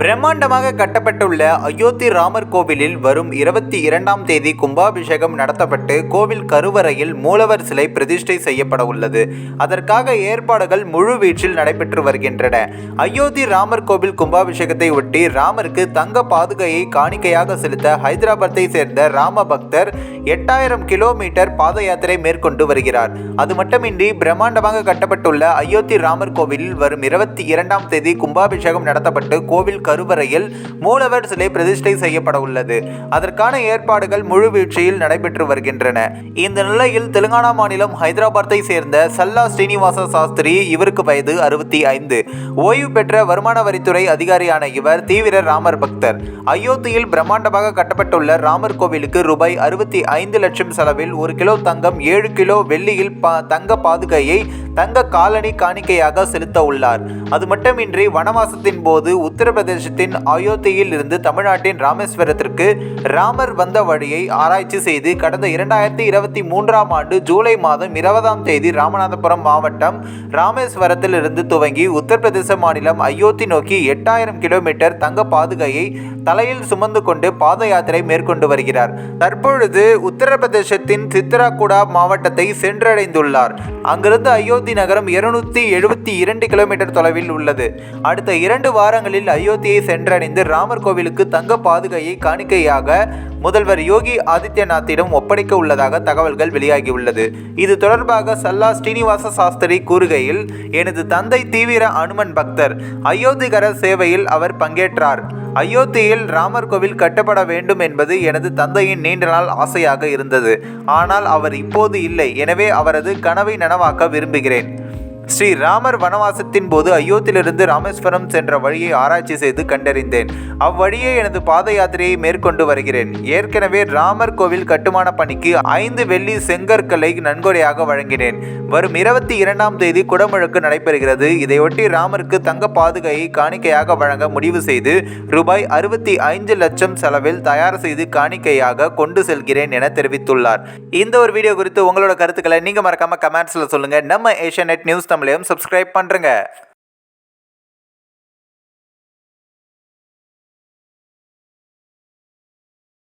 பிரம்மாண்டமாக கட்டப்பட்டுள்ள அயோத்தி ராமர் கோவிலில் வரும் இருபத்தி இரண்டாம் தேதி கும்பாபிஷேகம் நடத்தப்பட்டு கோவில் கருவறையில் மூலவர் சிலை பிரதிஷ்டை செய்யப்பட உள்ளது. அதற்காக ஏற்பாடுகள் முழு வீச்சில் நடைபெற்று வருகின்றன. அயோத்தி ராமர் கோவில் கும்பாபிஷேகத்தை ஒட்டி ராமருக்கு தங்க பாதுகையை காணிக்கையாக செலுத்த ஹைதராபாத்தை சேர்ந்த ராம பக்தர் எட்டாயிரம் கிலோமீட்டர் பாத யாத்திரை மேற்கொண்டு வருகிறார். அது மட்டுமின்றி பிரம்மாண்டமாக கட்டப்பட்டுள்ள அயோத்தி ராமர் கோவிலில் வரும் இருபத்தி இரண்டாம் தேதி கும்பாபிஷேகம் நடத்தப்பட்டு கோவில் கருவறையில் மூலவர் சிலை பிரதிஷ்டை செய்யப்பட உள்ளது. அதற்கான ஏற்பாடுகள் முழுவீழ்ச்சியில் நடைபெற்று வருகின்றன. இந்த நிலையில் தெலுங்கானா மாநிலம் ஹைதராபாத்தை சேர்ந்த சல்லா ஸ்ரீனிவாச சாஸ்திரி இவருக்கு வயது அறுபத்தி ஐந்து. ஓய்வு பெற்ற வருமான வரித்துறை அதிகாரியான இவர் தீவிர ராமர் பக்தர். அயோத்தியில் பிரம்மாண்டமாக கட்டப்பட்டுள்ள ராமர் கோவிலுக்கு ரூபாய் அறுபத்தி ஐந்து லட்சம் செலவில் ஒரு கிலோ தங்கம் ஏழு கிலோ வெள்ளியில் ப தங்க பாதுகையை தங்க காலனி காணிக்கையாக செலுத்த உள்ளார். அது மட்டுமின்றி வனவாசத்தின் போது உத்தரப்பிரதேசத்தின் அயோத்தியில் இருந்து தமிழ்நாட்டின் ராமேஸ்வரத்திற்கு ராமர் வந்த வழியை ஆராய்ச்சி செய்து கடந்த இரண்டாயிரத்தி இருபத்தி மூன்றாம் ஆண்டு ஜூலை மாதம் இருபதாம் தேதி ராமநாதபுரம் மாவட்டம் ராமேஸ்வரத்தில் இருந்து துவங்கி உத்தரப்பிரதேச மாநிலம் அயோத்தி நோக்கி எட்டாயிரம் கிலோமீட்டர் தங்க பாதுகையை தலையில் சுமந்து கொண்டு பாத யாத்திரை மேற்கொண்டு வருகிறார். தற்பொழுது உத்தரப்பிரதேசத்தின் சித்ராகுடா மாவட்டத்தை சென்றடைந்துள்ளார். அங்கிருந்து அயோத்தி நகரம் இருநூத்தி எழுபத்தி இரண்டு கிலோமீட்டர் தொலைவில் உள்ளது. அடுத்த இரண்டு வாரங்களில் அயோத்தியை சென்றடைந்து ராமர் கோவிலுக்கு தங்க பாதுகையை காணிக்கையாக முதல்வர் யோகி ஆதித்யநாத்திடம் ஒப்படைக்க உள்ளதாக தகவல்கள் வெளியாகியுள்ளது. இது தொடர்பாக சல்லா ஸ்ரீனிவாச சாஸ்திரி கூறுகையில் எனது தந்தை தீவிர அனுமன் பக்தர். அயோத்திகர சேவையில் அவர் பங்கேற்றார். அயோத்தியில் ராமர் கோவில் கட்டப்பட வேண்டும் என்பது எனது தந்தையின் நீண்ட நாள் ஆசையாக இருந்தது. ஆனால் அவர் இப்போது இல்லை. எனவே அவரது கனவை நனவாக்க விரும்புகிறேன். ஸ்ரீ ராமர் வனவாசத்தின் போது அயோத்தியிலிருந்து ராமேஸ்வரம் சென்ற வழியை ஆராய்ச்சி செய்து கண்டறிந்தேன். அவ்வழியே எனது பாத யாத்திரையை மேற்கொண்டு வருகிறேன். ஏற்கனவே ராமர் கோவில் கட்டுமான பணிக்கு ஐந்து வெள்ளி செங்கற்களை நன்கொடையாக வழங்கினேன். வரும் இருபத்தி இரண்டாம் தேதி குடமுழுக்கு நடைபெறுகிறது. இதையொட்டி ராமருக்கு தங்க பாதுகையை காணிக்கையாக வழங்க முடிவு செய்து ரூபாய் அறுபத்தி ஐந்து லட்சம் செலவில் தயார் செய்து காணிக்கையாக கொண்டு செல்கிறேன் என தெரிவித்துள்ளார். இந்த ஒரு வீடியோ குறித்து உங்களோட கருத்துக்களை நீங்க மறக்காம கமெண்ட்ஸ்ல சொல்லுங்க. நம்ம ஏஷியா நியூஸ் தமிழையும் சப்ஸ்கிரைப் பண்ணுறங்க